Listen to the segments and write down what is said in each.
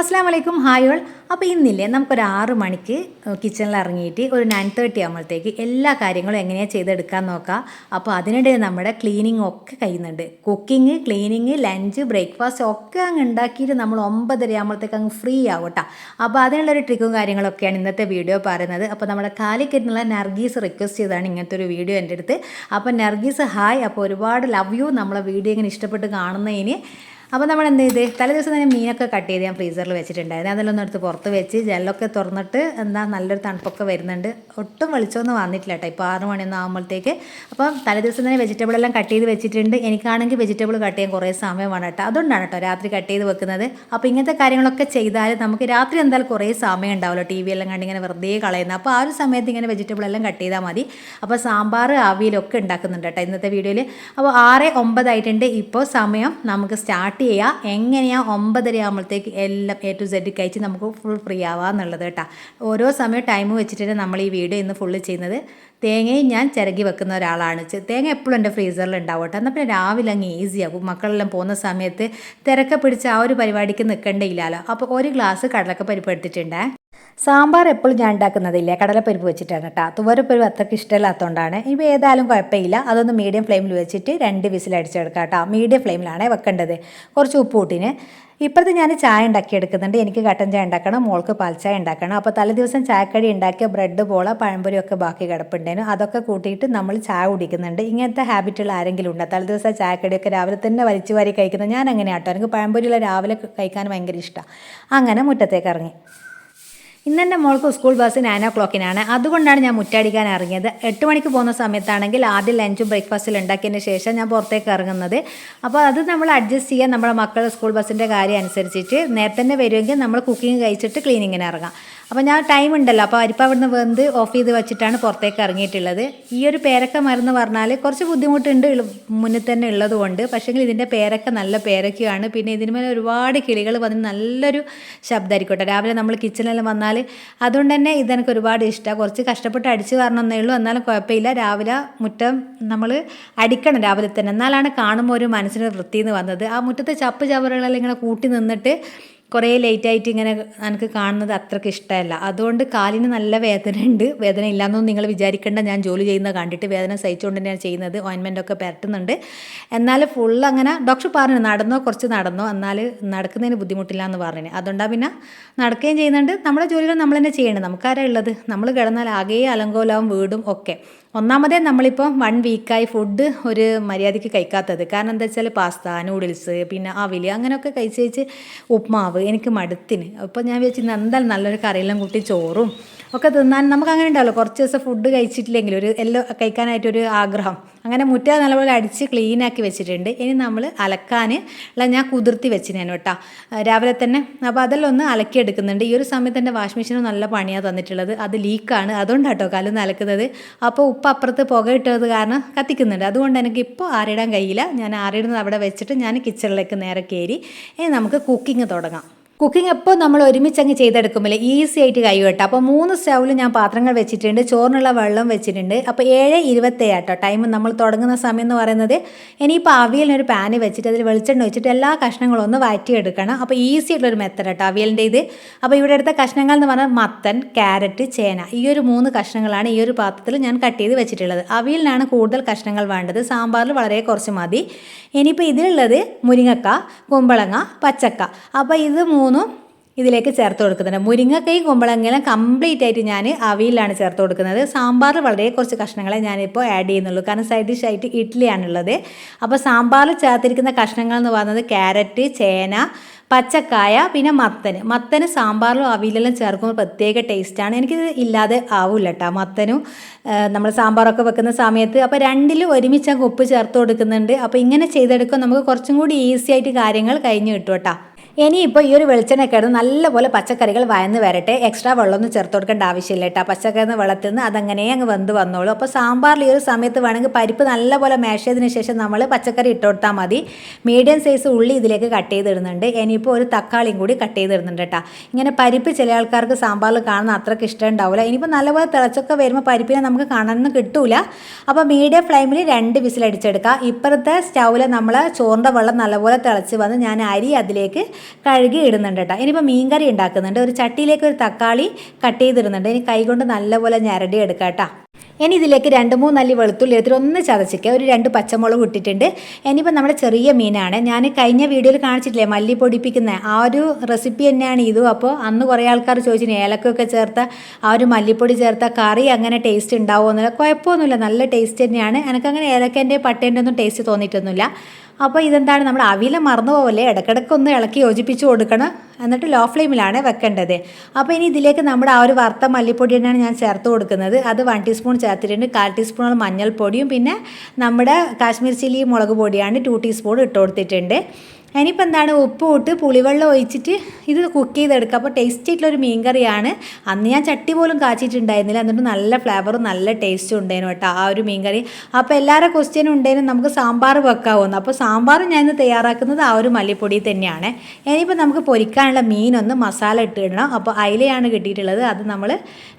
അസ്സാം വലൈക്കും hi all. അപ്പോൾ ഇന്നില്ലേ നമുക്കൊരു ആറ് മണിക്ക് കിച്ചണിൽ ഇറങ്ങിയിട്ട് ഒരു നയൻ തേർട്ടി ആകുമ്പോഴത്തേക്ക് എല്ലാ കാര്യങ്ങളും എങ്ങനെയാണ് ചെയ്തെടുക്കാൻ നോക്കാം. അപ്പോൾ അതിനിടെ നമ്മുടെ ക്ലീനിങ് ഒക്കെ കഴിയുന്നുണ്ട്. കുക്കിംഗ് ക്ലീനിങ് ലഞ്ച് ബ്രേക്ക്ഫാസ്റ്റ് ഒക്കെ അങ്ങ് ഉണ്ടാക്കിയിട്ട് നമ്മൾ ഒമ്പതര ആകുമ്പോഴത്തേക്ക് അങ്ങ് ഫ്രീ ആവും കേട്ടോ അപ്പോൾ അതിനുള്ളൊരു ട്രിക്കും കാര്യങ്ങളൊക്കെയാണ് ഇന്നത്തെ വീഡിയോ പറയുന്നത്. അപ്പോൾ നമ്മുടെ കാലിക്കറ്റിനുള്ള നർഗീസ് റിക്വസ്റ്റ് ചെയ്താണ് ഇങ്ങനത്തെ ഒരു വീഡിയോ എന്റെ അടുത്ത്. അപ്പോൾ നർഗീസ് ഹായ്. അപ്പോൾ ഒരുപാട് ലവ് യു നമ്മളെ വീഡിയോ ഇങ്ങനെ ഇഷ്ടപ്പെട്ട് കാണുന്നതിന് അപ്പോൾ നമ്മൾ എന്ത് ചെയ്ത്? തലേ ദിവസം തന്നെ മീനൊക്കെ കട്ട് ചെയ്ത് ഞാൻ ഫ്രീസറിൽ വെച്ചിട്ടുണ്ടായിരുന്നു. അതെല്ലാം ഒന്ന് എടുത്ത് പുറത്ത് വെച്ച് ജെല്ലൊക്കെ തുറന്നിട്ട് എന്താ നല്ലൊരു തണുപ്പൊക്കെ വരുന്നുണ്ട്. ഒട്ടും വെളിച്ചമൊന്നും വന്നിട്ടില്ല കേട്ടോ ഇപ്പോൾ ആറ് മണിയൊന്നും ആകുമ്പോഴത്തേക്ക് തലേ ദിവസം തന്നെ വെജിറ്റബിൾ എല്ലാം കട്ട് ചെയ്ത് വെച്ചിട്ടുണ്ട്. എനിക്കാണെങ്കിൽ വെജിറ്റബിൾ കട്ട് ചെയ്യാൻ കുറേ സമയം വേണം കേട്ടോ അതുകൊണ്ടാണ് കേട്ടോ രാത്രി കട്ട് ചെയ്ത് വെക്കുന്നത്. അപ്പോൾ ഇങ്ങനത്തെ കാര്യങ്ങളൊക്കെ ചെയ്താൽ നമുക്ക് രാത്രി എന്തായാലും കുറേ സമയം ഉണ്ടാവുമല്ലോ. ടി വി എല്ലാം കണ്ട് ഇങ്ങനെ വെറുതെ കളയുന്നത് അപ്പോൾ ആ ഒരു സമയത്ത് ഇങ്ങനെ വെജിറ്റബിൾ എല്ലാം കട്ട് ചെയ്താൽ മതി. അപ്പോൾ സാമ്പാർ ആവിയിലൊക്കെ ഉണ്ടാക്കുന്നുണ്ട് കേട്ടോ ഇന്നത്തെ വീഡിയോയിൽ അപ്പോൾ ആറ് ഒമ്പതായിട്ടുണ്ട്. ഇപ്പോൾ സമയം നമുക്ക് സ്റ്റാർട്ട് ചെയ്യുക എങ്ങനെയാണ് ഒമ്പതര ആകുമ്പോഴത്തേക്ക് എല്ലാം എ ടു സെഡ് കഴിച്ച് നമുക്ക് ഫുൾ ഫ്രീ ആവാന്നുള്ളത് കേട്ടോ. ഓരോ സമയം ടൈം വെച്ചിട്ടാണ് നമ്മൾ ഈ വീഡിയോ ഇന്ന് ഫുള്ള് ചെയ്യുന്നത്. തേങ്ങയും ഞാൻ ചിരകി വെക്കുന്ന ഒരാളാണ്. തേങ്ങ എപ്പോഴും എന്റെ ഫ്രീസറിൽ ഉണ്ടാവും കേട്ടോ. എന്നാൽ പിന്നെ രാവിലെ അങ്ങ് ഈസിയാകും മക്കളെല്ലാം പോകുന്ന സമയത്ത് തിരക്ക പിടിച്ച് ആ ഒരു പരിപാടിക്ക് നിൽക്കേണ്ടയില്ലല്ലോ അപ്പോൾ ഒരു ഗ്ലാസ് കടലക്ക പരിപ്പ് എടുത്തിട്ടുണ്ടേ സാമ്പാർ എപ്പോഴും ഞാൻ ഉണ്ടാക്കുന്നതില്ല. കടലപ്പരിപ്പ് വെച്ചിട്ടാണ് കേട്ടോ തുവരപ്പരിപ്പ് അത്രയ്ക്ക് ഇഷ്ടമില്ലാത്തതുകൊണ്ടാണ് ഇപ്പോൾ ഏതായാലും കുഴപ്പമില്ല. അതൊന്ന് മീഡിയം ഫ്ലെയിമിൽ വെച്ചിട്ട് രണ്ട് വിസിൽ അടിച്ചെടുക്കാം കേട്ടോ മീഡിയം ഫ്ലെയിമിലാണ് വെക്കേണ്ടത്. കുറച്ച് ഉപ്പ് കൂട്ടിന്. ഇപ്പോഴത്തെ ഞാൻ ചായ ഉണ്ടാക്കിയെടുക്കുന്നുണ്ട്. എനിക്ക് കട്ടൻ ചായ ഉണ്ടാക്കണം മോൾക്ക് പാൽച്ചായ ഉണ്ടാക്കണം. അപ്പോൾ തലേ ദിവസം ചായക്കടി ഉണ്ടാക്കിയ ബ്രെഡ് പോള പഴംപൊരി ഒക്കെ ബാക്കി കിടപ്പുണ്ടായിരുന്നു അതൊക്കെ കൂട്ടിയിട്ട് നമ്മൾ ചായ കുടിക്കുന്നുണ്ട്. ഇങ്ങനത്തെ ഹാബിറ്റുള്ള ആരെങ്കിലും ഉണ്ടോ? തലേ ദിവസം ചായക്കടിയൊക്കെ രാവിലെ തന്നെ വലിച്ചു വാരി കഴിക്കുന്നത് ഞാൻ അങ്ങനെ ആട്ടോ എനിക്ക് പഴംപൊരിയുള്ള രാവിലെ കഴിക്കാൻ ഭയങ്കര ഇഷ്ടമാണ് അങ്ങനെ മുറ്റത്തേക്ക് ഇറങ്ങി. ഇന്നെന്റെ മോൾക്ക് സ്കൂൾ ബസ് നയൻ ഓ ക്ലോക്കിനാണ് അതുകൊണ്ടാണ് ഞാൻ മുറ്റടിക്കാൻ ഇറങ്ങിയത്. എട്ട് മണിക്ക് പോകുന്ന സമയത്താണെങ്കിൽ ആദ്യം ലഞ്ചും ബ്രേക്ക്ഫാസ്റ്റിൽ ഉണ്ടാക്കിയതിന് ശേഷം ഞാൻ പുറത്തേക്ക് ഇറങ്ങുന്നത്. അപ്പോൾ അത് നമ്മൾ അഡ്ജസ്റ്റ് ചെയ്യാൻ നമ്മുടെ മക്കളുടെ സ്കൂൾ ബസ്സിന്റെ കാര്യം അനുസരിച്ചിട്ട് നേരത്തെ തന്നെ വരുമെങ്കിൽ നമ്മൾ കുക്കിംഗ് കഴിച്ചിട്ട് ക്ലീനിങ്ങിന് ഇറങ്ങാം. അപ്പോൾ ഞാൻ ടൈം ഉണ്ടല്ലോ. അപ്പോൾ അരിപ്പ അവിടുന്ന് വെന്ത് ഓഫ് ചെയ്ത് വെച്ചിട്ടാണ് പുറത്തേക്ക് ഇറങ്ങിയിട്ടുള്ളത്. ഈ ഒരു പേരക്ക മരുന്ന് പറഞ്ഞാൽ കുറച്ച് ബുദ്ധിമുട്ടുണ്ട് മുന്നിൽ തന്നെ ഉള്ളതുകൊണ്ട് പക്ഷേങ്കിൽ ഇതിന്റെ പേരക്ക നല്ല പേരക്കയാണ്. പിന്നെ ഇതിന് മേലെ ഒരുപാട് കിളികൾ വന്ന് നല്ലൊരു ശബ്ദമായിരിക്കട്ടെ രാവിലെ നമ്മൾ കിച്ചണിലെല്ലാം വന്നാൽ അതുകൊണ്ട് തന്നെ ഇതെനിക്ക് ഒരുപാട് ഇഷ്ടമാണ് കുറച്ച് കഷ്ടപ്പെട്ട് അടിച്ച് വരണമെന്നേ ഉള്ളൂ. എന്നാലും കുഴപ്പമില്ല. രാവിലെ മുറ്റം നമ്മൾ അടിക്കണം രാവിലെ തന്നെ. എന്നാലാണ് കാണുമ്പോൾ ഒരു മനസ്സിന് വൃത്തിയിൽ നിന്ന് വന്നത്. ആ മുറ്റത്തെ ചപ്പ് ചവറുകളെല്ലാം ഇങ്ങനെ കൂട്ടി നിന്നിട്ട് കുറേ ലേറ്റായിട്ട് ഇങ്ങനെ എനിക്ക് കാണുന്നത് അത്രയ്ക്ക് ഇഷ്ടമല്ല. അതുകൊണ്ട് കാലിന് നല്ല വേദന ഉണ്ട് വേദന ഇല്ലാന്നൊന്നും നിങ്ങൾ വിചാരിക്കേണ്ട. ഞാൻ ജോലി ചെയ്യുന്നത് കണ്ടിട്ട് വേദന സഹിച്ചുകൊണ്ട് തന്നെയാണ് ചെയ്യുന്നത്. ഓയിൻമെന്റ് ഒക്കെ പരട്ടുന്നുണ്ട്. എന്നാൽ ഫുൾ അങ്ങനെ ഡോക്ടർ പറഞ്ഞു നടന്നോ കുറച്ച് നടന്നോ. എന്നാൽ നടക്കുന്നതിന് ബുദ്ധിമുട്ടില്ല എന്ന് പറഞ്ഞു അതുകൊണ്ടാണ് പിന്നെ നടക്കുകയും ചെയ്യുന്നുണ്ട്. നമ്മുടെ ജോലികൾ നമ്മൾ തന്നെ ചെയ്യണം നമുക്കാരാ ഉള്ളത്. നമ്മൾ കിടന്നാൽ ആകെ അലങ്കോലാവും വീടും ഒക്കെ. ഒന്നാമതേ നമ്മളിപ്പോൾ വൺ വീക്കായി ഫുഡ് ഒരു മര്യാദയ്ക്ക് കഴിക്കാത്തത്. കാരണം എന്താ വെച്ചാൽ പാസ്ത നൂഡിൽസ് പിന്നെ അവിൽ അങ്ങനെയൊക്കെ കഴിച്ച് കഴിച്ച് ഉപ്മാവ് എനിക്ക് മടുത്തിന്. അപ്പോൾ ഞാൻ വിചാരിച്ചു ഇന്ന് എന്തായാലും നല്ലൊരു കറിയെല്ലാം കൂട്ടി ചോറും ഒക്കെ തിന്നാൻ നമുക്ക് അങ്ങനെ ഉണ്ടാവല്ലോ. കുറച്ച് ദിവസം ഫുഡ് കഴിച്ചിട്ടില്ലെങ്കിൽ ഒരു എല്ലാം കഴിക്കാനായിട്ടൊരു ആഗ്രഹം. അങ്ങനെ മുറ്റ നല്ലപോലെ അടിച്ച് ക്ലീനാക്കി വെച്ചിട്ടുണ്ട്. ഇനി നമ്മൾ അലക്കാൻ ഉള്ള ഞാൻ കുതിർത്തി വെച്ചിനാണ് കേട്ടോ. രാവിലെ തന്നെ. അപ്പോൾ അതെല്ലാം ഒന്ന് അലക്കിയെടുക്കുന്നുണ്ട്. ഈ ഒരു സമയത്ത് എന്റെ വാഷിംഗ് മെഷീന് നല്ല പണിയാണ് തന്നിട്ടുള്ളത്. അത് ലീക്കാണ് അതുകൊണ്ടാണ് കേട്ടോ കല്ലുന്ന് അലക്കുന്നത്. അപ്പോൾ ഉപ്പ് അപ്പുറത്ത് പുക ഇട്ടത് കാരണം കത്തിക്കുന്നുണ്ട്. അതുകൊണ്ട് എനിക്ക് ഇപ്പോൾ ആറിടാൻ കഴിയില്ല. ഞാൻ ആറിടുന്നത് അവിടെ വെച്ചിട്ട് ഞാൻ കിച്ചണിലേക്ക് നേരെ കയറി ഇനി നമുക്ക് കുക്കിംഗ് തുടങ്ങാം. കുക്കിംഗ് എപ്പോൾ നമ്മൾ ഒരുമിച്ച് അങ്ങ് ചെയ്തെടുക്കുമ്പോൾ ഈസി ആയിട്ട് കഴിയും കേട്ടോ. അപ്പോൾ മൂന്ന് സ്റ്റൗവിൽ ഞാൻ പാത്രങ്ങൾ വെച്ചിട്ടുണ്ട് ചോറിനുള്ള വെള്ളം വെച്ചിട്ടുണ്ട്. അപ്പോൾ ഏഴ് ഇരുപത്തേഴ് കേട്ടോ ടൈം നമ്മൾ തുടങ്ങുന്ന സമയം എന്ന് പറയുന്നത് ഇനിയിപ്പോൾ അവിയലിനൊരു പാന് വെച്ചിട്ട് അതിൽ വെളിച്ചെണ്ണ വെച്ചിട്ട് എല്ലാ കഷ്ണങ്ങളും ഒന്ന് വഴറ്റിയെടുക്കണം. അപ്പോൾ ഈസി ആയിട്ടുള്ളൊരു മെത്തഡ് കേട്ടോ അവിയലിന്റെ ഇത്. അപ്പോൾ ഇവിടെ എടുത്ത കഷ്ണങ്ങൾ എന്ന് പറഞ്ഞാൽ മത്തൻ ക്യാരറ്റ് ചേന. ഈ ഒരു മൂന്ന് കഷ്ണങ്ങളാണ് ഈ ഒരു പാത്രത്തിൽ ഞാൻ കട്ട് ചെയ്ത് വെച്ചിട്ടുള്ളത്. അവിയലിനാണ് കൂടുതൽ കഷ്ണങ്ങൾ വേണ്ടത്. സാമ്പാറിൽ വളരെ കുറച്ച് മതി. ഇനിയിപ്പോൾ ഇതിലുള്ളത് മുരിങ്ങക്ക കുമ്പളങ്ങ പച്ചക്ക. അപ്പോൾ ഇത് മൂന്നും ഇതിലേക്ക് ചേർത്ത് കൊടുക്കുന്നുണ്ട്. മുരിങ്ങക്കയും കുമ്പളങ്ങനെ കംപ്ലീറ്റ് ആയിട്ട് ഞാൻ അവിയിലാണ് ചേർത്ത് കൊടുക്കുന്നത്. സാമ്പാറിൽ വളരെ കുറച്ച് കഷ്ണങ്ങളെ ഞാനിപ്പോൾ ആഡ് ചെയ്യുന്നുള്ളൂ. കാരണം സൈഡ് ഡിഷ് ആയിട്ട് ഇഡ്ഡലിയാണുള്ളത്. അപ്പോൾ സാമ്പാറിൽ ചേർത്തിരിക്കുന്ന കഷ്ണങ്ങൾ എന്ന് പറയുന്നത് ക്യാരറ്റ് ചേന പച്ചക്കായ പിന്നെ മത്തന്. മത്തന് സാമ്പാറിലും അവിയിലെല്ലാം ചേർക്കുമ്പോൾ പ്രത്യേക ടേസ്റ്റാണ് എനിക്കിത് ഇല്ലാതെ ആവില്ല കേട്ടോ മത്തനും നമ്മൾ സാമ്പാറൊക്കെ വെക്കുന്ന സമയത്ത് അപ്പോൾ രണ്ടിലും ഒരുമിച്ച് അങ്ങ് ഉപ്പ് ചേർത്ത് കൊടുക്കുന്നുണ്ട്. അപ്പോൾ ഇങ്ങനെ ചെയ്തെടുക്കുമ്പോൾ നമുക്ക് കുറച്ചും കൂടി ഈസി ആയിട്ട് കാര്യങ്ങൾ കഴിഞ്ഞ് കിട്ടും കേട്ടോ ഇനിയിപ്പോൾ ഈ ഒരു വെളിച്ചെണ്ണയൊക്കെ ഇടുന്ന നല്ലപോലെ പച്ചക്കറികൾ വയന്ന് വരട്ടെ. എക്സ്ട്രാ വെള്ളമൊന്നും ചേർത്ത് കൊടുക്കേണ്ട ആവശ്യമില്ല കേട്ടോ പച്ചക്കറി വെള്ളത്തിൽ നിന്ന് അതങ്ങനെ അങ്ങ് വെന്ത് വന്നോളൂ. അപ്പോൾ സാമ്പാറിൽ ഈ ഒരു സമയത്ത് വേണമെങ്കിൽ പരിപ്പ് നല്ലപോലെ മാഷ് ചെയ്തതിന് ശേഷം നമ്മൾ പച്ചക്കറി ഇട്ട് കൊടുത്താൽ മതി. മീഡിയം സൈസ് ഉള്ളി ഇതിലേക്ക് കട്ട് ചെയ്തിടുന്നുണ്ട്. ഇനിയിപ്പോൾ ഒരു തക്കാളിയും കൂടി കട്ട് ചെയ്തിടുന്നുണ്ട് കേട്ടോ ഇങ്ങനെ പരിപ്പ് ചില ആൾക്കാർക്ക് സാമ്പാറിൽ കാണുന്ന അത്രയ്ക്ക് ഇഷ്ടം ഉണ്ടാവില്ല ഇനിയിപ്പോൾ നല്ലപോലെ തിളച്ചൊക്കെ വരുമ്പോൾ പരിപ്പിനെ നമുക്ക് കാണാനൊന്നും കിട്ടൂല. അപ്പോൾ മീഡിയം ഫ്ലെയിമിൽ രണ്ട് വിസിലടിച്ചെടുക്കുക ഇപ്പുറത്തെ സ്റ്റൗവിൽ നമ്മൾ ചോറിന്റെ വെള്ളം നല്ലപോലെ തിളച്ച് വന്ന് ഞാൻ അരി അതിലേക്ക് കഴുകി ഇടുന്നുണ്ട് കേട്ടോ. ഇനിയിപ്പോൾ മീൻകറി ഉണ്ടാക്കുന്നുണ്ട്. ഒരു ചട്ടിയിലേക്ക് ഒരു തക്കാളി കട്ട് ചെയ്തിടുന്നുണ്ട്. ഇനി കൈകൊണ്ട് നല്ലപോലെ ഞരടി എടുക്കാം കേട്ടോ. ഇനി ഇതിലേക്ക് രണ്ട് മൂന്ന് അല്ലി വെളുത്തുള്ളി എടുത്തിട്ട് ഒന്ന് ചതച്ചിക്കുക ഒരു രണ്ട് പച്ചമുളക് ഇട്ടിട്ടുണ്ട്. ഇനിയിപ്പോൾ നമ്മുടെ ചെറിയ മീനാണ്. ഞാൻ കഴിഞ്ഞ വീഡിയോയിൽ കാണിച്ചിട്ടില്ലേ മല്ലി പൊടിപ്പിക്കുന്ന ആ ഒരു റെസിപ്പി തന്നെയാണ് ഇതും. അപ്പോൾ അന്ന് കുറേ ആൾക്കാർ ചോദിച്ചു ഏലക്കൊക്കെ ചേർത്ത ആ ഒരു മല്ലിപ്പൊടി ചേർത്ത കറി അങ്ങനെ ടേസ്റ്റ് ഉണ്ടാവുമോ? എന്നില്ല കുഴപ്പമൊന്നുമില്ല. നല്ല ടേസ്റ്റ് തന്നെയാണ്. എനിക്കങ്ങനെ ഏലക്കന്റെ പട്ടേന്റെ ഒന്നും ടേസ്റ്റ് തോന്നിയിട്ടൊന്നുമില്ല. അപ്പോൾ ഇതെന്താണ്? നമ്മൾ അവില മറന്നു പോവല്ലേ ഇടയ്ക്കിടയ്ക്ക് ഒന്ന് ഇളക്കി യോജിപ്പിച്ച് കൊടുക്കണം. എന്നിട്ട് ലോ ഫ്ലെയിമിലാണ് വെക്കേണ്ടത്. അപ്പോൾ ഇനി ഇതിലേക്ക് നമ്മുടെ ആ ഒരു വറുത്ത മല്ലിപ്പൊടി തന്നെയാണ് ഞാൻ ചേർത്ത് കൊടുക്കുന്നത്. അത് വൺ ടീസ്പൂൺ ചേർത്തിട്ടുണ്ട്. കാൽ ടീസ്പൂണോളം മഞ്ഞൾപ്പൊടിയും പിന്നെ നമ്മുടെ കാശ്മീർ ചില്ലി മുളക് പൊടിയാണ് ടു ടീസ്പൂൺ ഇട്ട് കൊടുത്തിട്ടുണ്ട്. ഇനിയിപ്പോൾ എന്താണ്? ഉപ്പ് ഇട്ട് പുളിവെള്ളം ഒഴിച്ചിട്ട് ഇത് കുക്ക് ചെയ്തെടുക്കുക അപ്പോൾ ടേസ്റ്റ് ആയിട്ടുള്ള ഒരു മീൻ കറിയാണ് അന്ന് ഞാൻ ചട്ടി പോലും കാച്ചിട്ടുണ്ടായിരുന്നില്ല. എന്നിട്ട് നല്ല ഫ്ലേവറും നല്ല ടേസ്റ്റും ഉണ്ടായിരുന്നു കേട്ടോ ആ ഒരു മീൻ കറി അപ്പോൾ എല്ലാവരുടെ ക്വസ്റ്റ്യനും ഉണ്ടായിരുന്നു നമുക്ക് സാമ്പാർ വെക്കാവുന്നു അപ്പോൾ സാമ്പാർ ഞാൻ ഇന്ന് തയ്യാറാക്കുന്നത് ആ ഒരു മല്ലിപ്പൊടി തന്നെയാണ്. ഇനിയിപ്പോൾ നമുക്ക് പൊരിക്കാനുള്ള മീനൊന്ന് മസാല ഇട്ടിടണം അപ്പോൾ അയിലയാണ് കിട്ടിയിട്ടുള്ളത്. അത് നമ്മൾ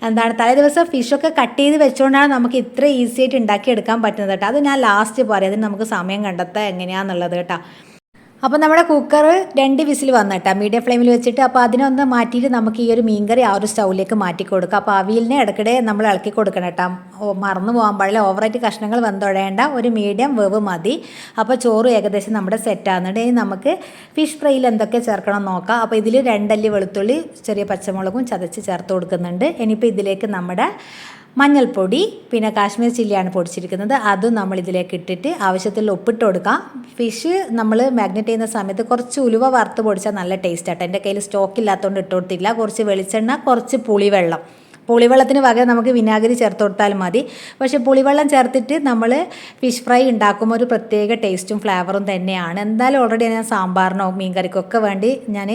എന്താണ്? തലേ ദിവസം ഫിഷൊക്കെ കട്ട് ചെയ്ത് വെച്ചുകൊണ്ടാണ് നമുക്ക് ഇത്ര ഈസി ആയിട്ട് ഉണ്ടാക്കിയെടുക്കാൻ പറ്റുന്നത് കേട്ടോ. അത് ഞാൻ ലാസ്റ്റ് പറയാം അതിന് നമുക്ക് സമയം കണ്ടെത്താൻ എങ്ങനെയാണെന്നുള്ളത് കേട്ടോ. അപ്പോൾ നമ്മുടെ കുക്കർ രണ്ട് വിസിൽ വന്നിട്ടാ. മീഡിയം ഫ്ലെയിമിൽ വെച്ചിട്ട് അപ്പോൾ അതിനൊന്ന് മാറ്റിയിട്ട് നമുക്ക് ഈ ഒരു മീൻകറി ആ ഒരു സ്റ്റൗവിലേക്ക് മാറ്റി കൊടുക്കുക അപ്പോൾ അവിയലിനെ ഇടയ്ക്കിടെ നമ്മൾ ഇളക്കി കൊടുക്കണം കേട്ടോ മറന്നു പോകാൻ പാടില്ല. ഓവറായിട്ട് കഷ്ണങ്ങൾ വന്നൊഴയേണ്ട ഒരു മീഡിയം വേവ് മതി. അപ്പോൾ ചോറ് ഏകദേശം നമ്മുടെ സെറ്റ് ആകുന്നുണ്ട് ഇനി നമുക്ക് ഫിഷ് ഫ്രൈയിൽ എന്തൊക്കെ ചേർക്കണം നോക്കാം. അപ്പോൾ ഇതിൽ രണ്ടല്ലി വെളുത്തുള്ളി ചെറിയ പച്ചമുളകും ചതച്ച് ചേർത്ത് കൊടുക്കുന്നുണ്ട്. ഇനിയിപ്പോൾ ഇതിലേക്ക് നമ്മുടെ മഞ്ഞൾപ്പൊടി പിന്നെ കാശ്മീർ ചില്ലിയാണ് പൊടിച്ചിരിക്കുന്നത്. അതും നമ്മൾ ഇതിലേക്ക് ഇട്ടിട്ട് ആവശ്യത്തിൽ ഉപ്പിട്ട് കൊടുക്കാം. ഫിഷ് നമ്മൾ മാഗ്നറ്റ് ചെയ്യുന്ന സമയത്ത് കുറച്ച് ഉലുവ വറുത്ത് പൊടിച്ചാൽ നല്ല ടേസ്റ്റ് ആട്ടോ. എന്റെ കയ്യിൽ സ്റ്റോക്ക് ഇല്ലാത്തതുകൊണ്ട് ഇട്ട് കൊടുത്തില്ല. കുറച്ച് വെളിച്ചെണ്ണ കുറച്ച് പുളിവെള്ളം. പുളിവെള്ളത്തിന് പകരം നമുക്ക് വിനാഗിരി ചേർത്ത് കൊടുത്താൽ മതി. പക്ഷേ പുളിവെള്ളം ചേർത്തിട്ട് നമ്മൾ ഫിഷ് ഫ്രൈ ഉണ്ടാക്കുമ്പോൾ ഒരു പ്രത്യേക ടേസ്റ്റും ഫ്ലേവറും തന്നെയാണ്. എന്തായാലും ഓൾറെഡി ഞാൻ സാമ്പാറിനോ മീൻ കറിക്കൊക്കെ വേണ്ടി ഞാൻ